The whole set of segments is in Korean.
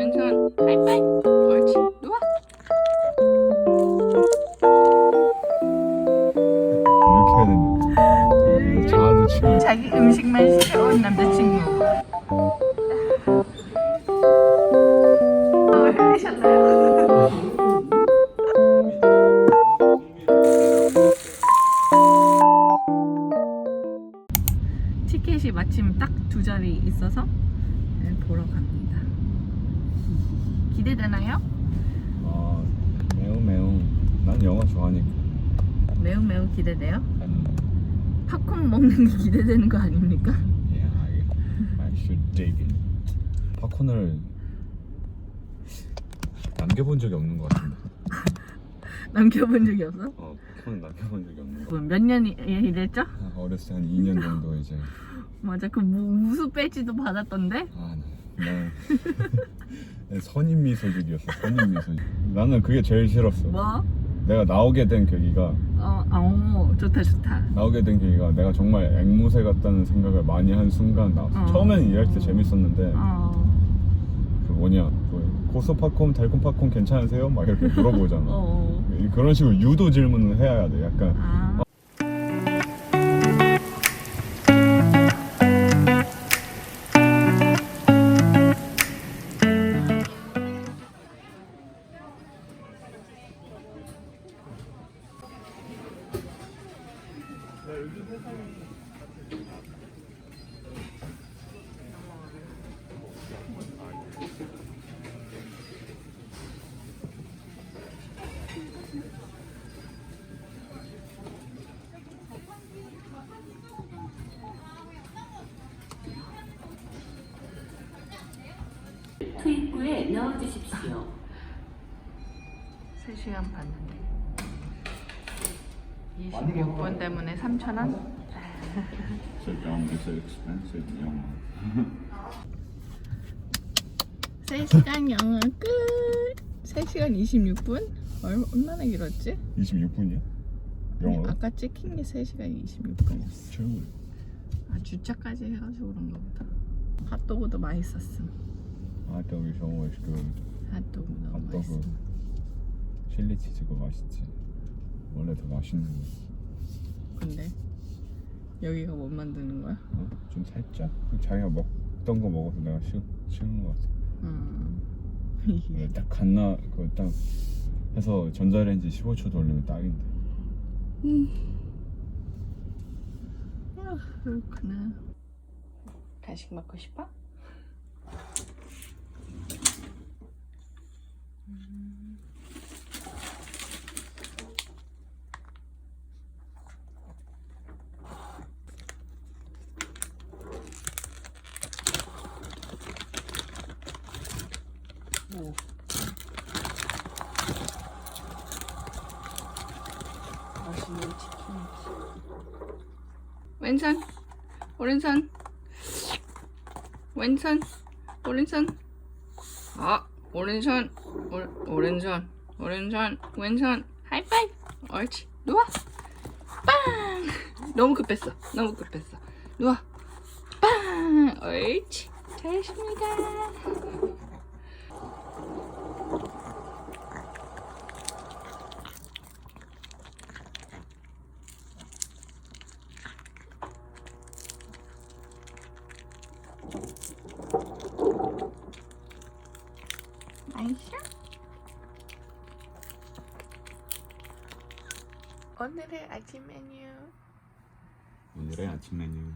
왼손 하이파이브 옳지 누워 이렇게 해야 된다. 자아도 치고. 자기 음식만 시켜온 남자친구 어? 티켓이 마침 딱 두 자리 있어서 네, 보러 갑니다. 기대되나요? 아 매우 매우. 난 영화 좋아하니까. 매우 매우 기대돼요. 음, 팝콘 먹는 게 기대되는 거 아닙니까? yeah, I, I should dig in. 팝콘을 남겨본 적이 없는 것 같은데. 남겨본 적이 없어? 어, 팝콘을 남겨본 적이 없는 것. 뭐몇 년이 됐죠? 같아. 어렸을 때 한 2년 정도 이제. 맞아 그 무- 우수 배지도 받았던데 아, 나, 나 선임 미소직이었어. 선임 미소직. 나는 그게 제일 싫었어. 뭐? 내가 나오게 된 계기가 어, 어 좋다 좋다 나오게 된 계기가 내가 정말 앵무새 같다는 생각을 많이 한 순간 나왔어. 어. 처음에는 일할 때 재밌었는데 어, 그 뭐냐 그 고소 팝콘, 달콤 팝콘 괜찮으세요? 막 이렇게 물어보잖아. 어. 이- 그런 식으로 유도 질문을 해야 돼. 약간 아. 투입구에 넣어주십시오. 3시간 봤는데 26분 때문에 3,000원? 영어 is expensive 영어. 3시간 영어 끝 3시간 26분? 얼, 얼마나 길었지? 26분이야? 영어로? 아까 찍힌 게 3시간 26분이었어 최고. 아 주차까지 해가지고 그런가 보다 핫도그도 맛있었음 핫도그 정말 맛있고 핫도그 너무 핫도그 맛있어 칠리 치즈가 맛있지. 원래 더 맛있는 거. 근데 여기가 못 만드는 거야? 어? 좀 살짝 자기가 먹던 거 먹어서 내가 쉬, 쉬운 것 같아. 음. 원래 딱 갓나 그딱 해서 전자레인지 15초 돌리면 딱인데. 아, 그렇구나 간식 먹고 싶어? 오. 맛있는 치킨. 왼손, 오른손, 왼손, 오른손. 아, 오른손, 오, 오른손, 오른손, 왼손. 하이파이브. 옳지. 누워. 빵. 너무 급했어. 너무 급했어. 누워. 빵. 옳지. 잘했습니다. 아이샤? 오늘의 아침 메뉴 오늘의 아침 메뉴.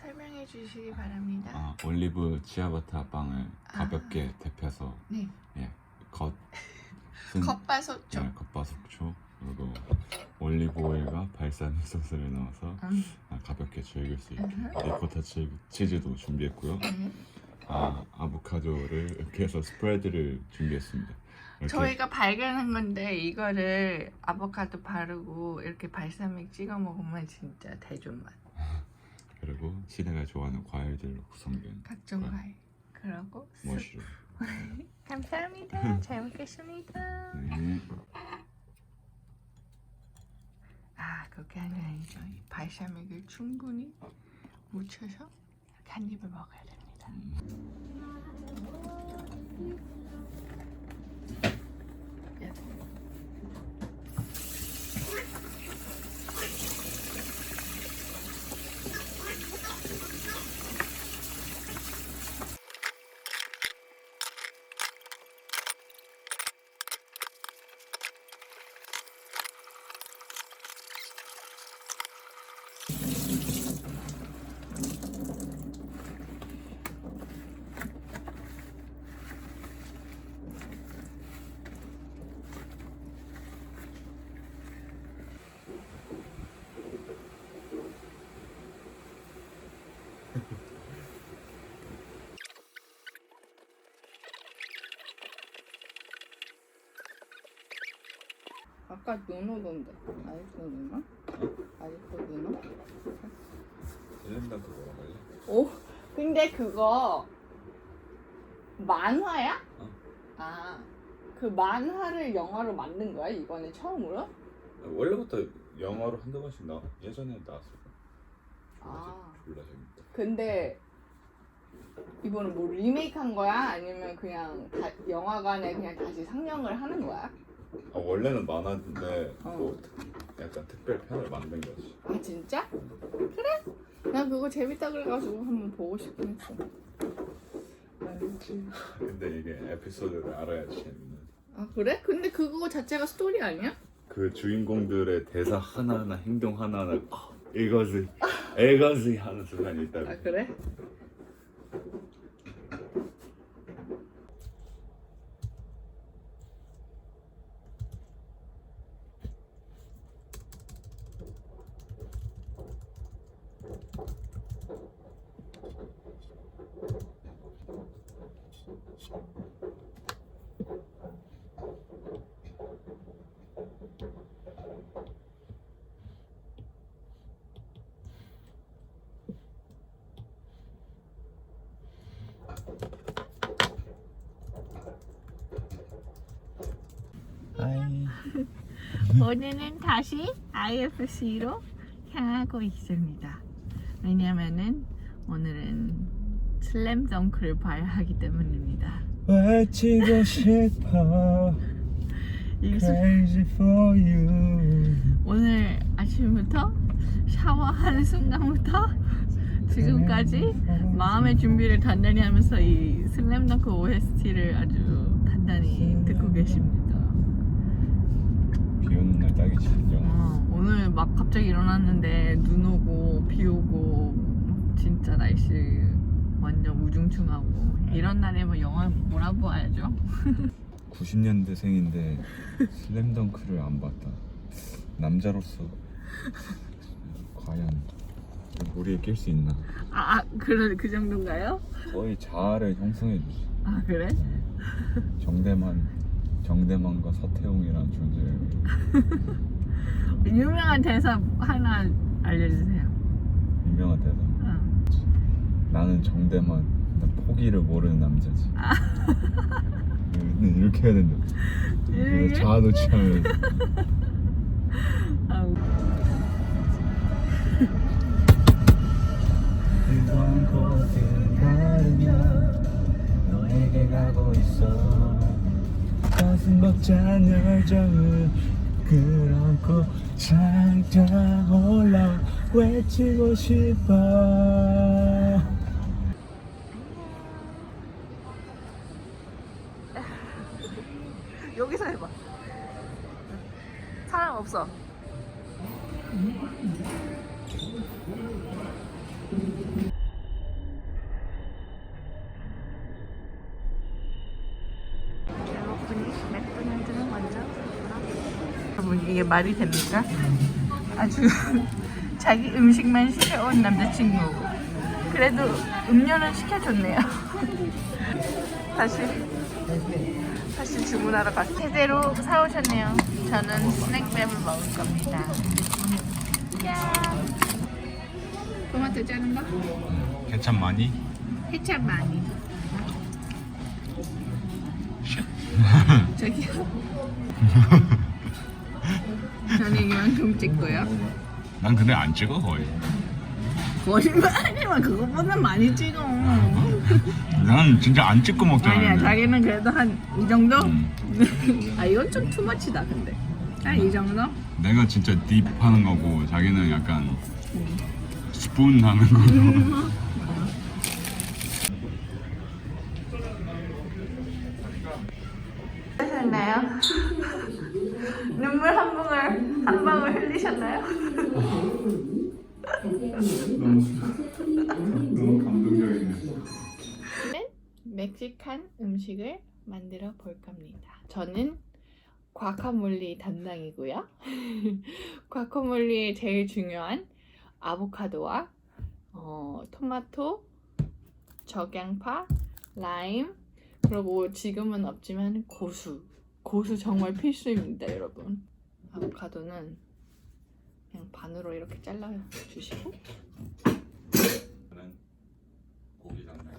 설명해 주시기 바랍니다. 아, 올리브 지아바타 빵을 아. 가볍게 데펴서 네. 예, 겉 쓴- 겉바속촉. 예, 겉바속촉 그리고 올리브 오일과 발사믹 소스를 넣어서 음. 아, 가볍게 즐길 수 있게 음흠. 리코타 치, 치즈도 준비했고요. 음. 아, 아보카도를 이렇게 해서 스프레드를 준비했습니다. 이렇게 저희가 발견한 건데 이거를 아보카도 바르고 이렇게 발사믹 찍어 먹으면 진짜 대존 맛. 그리고 시내가 좋아하는 과일들로 구성된 각종 과일. 과일. 그러고 쑥. 머쉬룸. 감사합니다. 잘 먹겠습니다. 네. 아 그렇게 하는 게 아니죠. 이 발사믹을 충분히 묻혀서 이렇게 한 입을 먹어야 됩니다. 음. 아까. 아직도 눈 와? 아직도 눈 와? 셀렌다크 뭐라고 하지? 오, 근데 그거 만화야? 어. 아, 그 만화를 영화로 만든 거야 이번에 처음으로? 원래부터 영화로 한두 번씩 나 예전에 나왔을 거야. 아, 졸라 재밌다. 근데 이번은 뭐 리메이크한 거야? 아니면 그냥 다, 영화관에 그냥 다시 상영을 하는 거야? 아, 원래는 만화인데 어. 뭐 약간 특별 편을 만든 거지. 아 진짜? 그래? 난 그거 재밌다 그래가지고 한번 보고 싶긴 했어. 알지. 근데 이게 에피소드를 알아야지 재밌는. 아 그래? 근데 그거 자체가 스토리 아니야? 그 주인공들의 대사 하나하나 행동 하나하나 아, 이거지 이거지 하는 순간이 있다고. 아 그래? 아이. 오늘은 다시 IFC로 향하고 있습니다. 왜냐면은 오늘은 슬램덩크를 봐야 하기 때문입니다. 외치고 싶어 Crazy for you 오늘 아침부터 샤워하는 순간부터 지금까지 마음의 준비를 단단히 하면서 이 슬램덩크 OST를 아주 단단히 듣고 계십니다. 딱이지 어, 오늘 막 갑자기 일어났는데 눈 오고 비 오고 진짜 날씨 완전 우중충하고. 이런 날에 뭐 영화 몰아보아야죠. 90년대생인데 슬램덩크를 안 봤다. 남자로서 과연 우리에 낄 수 있나? 아, 아 그런 그 정도인가요? 거의 자아를 형성해 주지. 아 그래? 정대만 정대만과 서태웅이라는 존재를 유명한 대사 하나 알려주세요. 유명한 대사 어. 나는 정대만 나 포기를 모르는 남자지 음, 이렇게 해야 된다 이렇게? 자아도 취하면 아, 벅찬 열정을 끌어안고 장장 올라 외치고 싶어 말이 됩니까? 아주 자기 음식만 시켜온 남자친구. 그래도 음료는 시켜줬네요. 다시 다시 주문하러 갔어요 제대로 사오셨네요. 저는 스낵밥을 먹을 겁니다. 짠 토마토 자른 거? 케찹 많이? 케찹 많이. 저기요 저는 이만큼 찍고요? 난 근데 안 찍어 거의. 거짓말하지마 그거보다 많이 찍어. 난 진짜 안 찍고 먹잖아 아니야 자기는 그래도 한 이 정도? 음. 아 이건 좀 투머치다 근데. 한 이 정도? 내가 진짜 딥 하는 거고 자기는 약간 스푼 하는 거고 흘리셨나요? 너무 감동적이네 멕시칸 음식을 만들어 볼 겁니다. 저는 과카몰리 담당이고요. 과카몰리의 제일 중요한 아보카도와 어, 토마토, 적양파, 라임, 그리고 지금은 없지만 고수. 고수 정말 필수입니다, 여러분. 아보카도는 그냥 반으로 이렇게 잘라 주시고. 저는 고기 장난이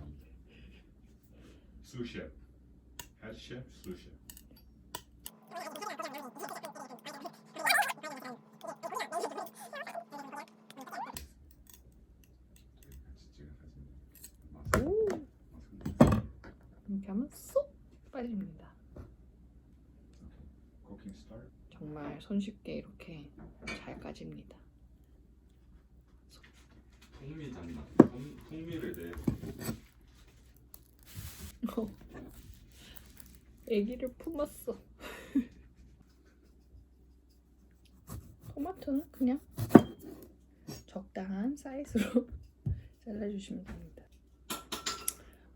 수셰프 헬셰프 수셰프 오 이렇게 하면 쏙 빠집니다. 정말 손쉽게 이렇게 잘 까집니다. 통미 장난 통, 통미를 내 애기를 품었어. 토마토는 그냥 적당한 사이즈로 잘라주시면 됩니다.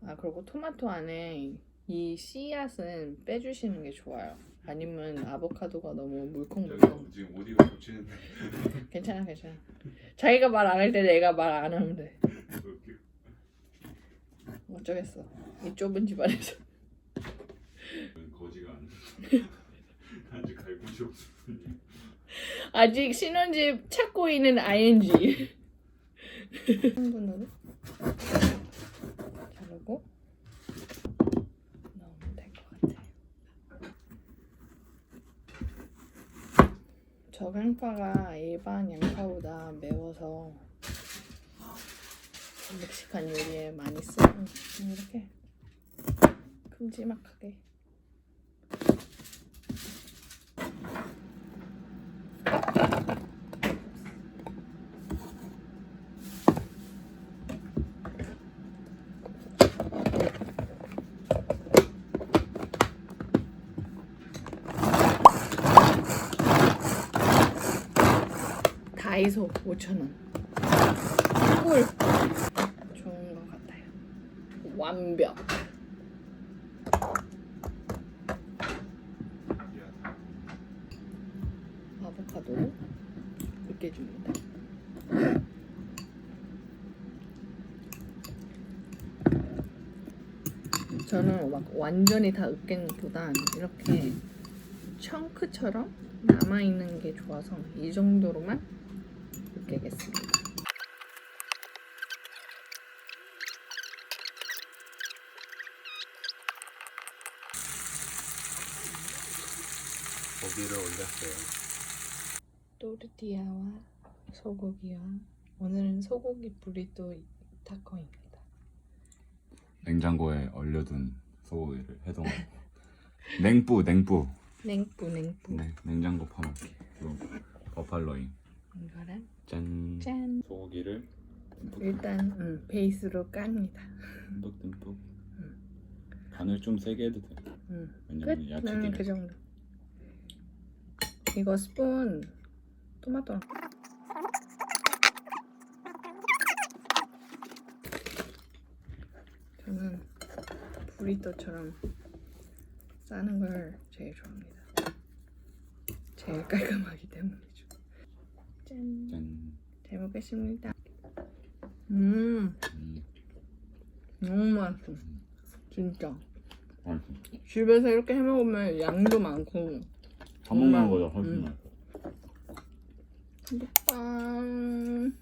아 그리고 토마토 안에 이 씨앗은 빼주시는 게 좋아요. 아니면 아보카도가 너무 물컹물컹. 여기 지금 오디오 겹치는데 괜찮아 괜찮아. 자기가 말 안 할 때 내가 말 안 하면 돼. 어쩌겠어. 이 좁은 집안에서. 거지가 아니야 아직 갈 곳이 뿐이야 아직 신혼집 찾고 있는 ing. 한 분으로 자르고 넣으면 될 것 같아요. 저 양파가 일반 양파보다 매워서 멕시칸 요리에 많이 쓰는 이렇게 큼지막하게 다이소 5,000원. 꿀. 좋은 것 같아요. 완벽. 아보카도 으깨줍니다. 저는 막 완전히 다 으깬 것보단 이렇게 청크처럼 남아있는 게 좋아서 이 정도로만 으깨겠습니다. 고기를 올렸어요. 또르티아와 소고기와 오늘은 소고기 브리또 타코입니다. 냉장고에 얼려둔 소고기를 해동하고 냉뿌 냉뿌 냉뿌 냉뿌 네, 냉장고 파먹기. 그리고 버팔로잉. 이거랑 짠 짠 소고기를 일단 음, 베이스로 깝니다. 듬뿍 듬뿍 간을 좀 세게 해도 돼 음. 끝? 왜냐면 나는 약하긴 그해 정도. 이거 스푼 토마토랑 저는 브리또처럼 싸는 걸 제일 좋아합니다. 제일 깔끔하기 때문이죠. 짠. 짠 잘 먹겠습니다. 음, 음, 너무 맛있어. 진짜. 맛있어 집에서 이렇게 해 먹으면 양도 많고. 사 먹는 거보다 훨씬 음. 맛있어 빵.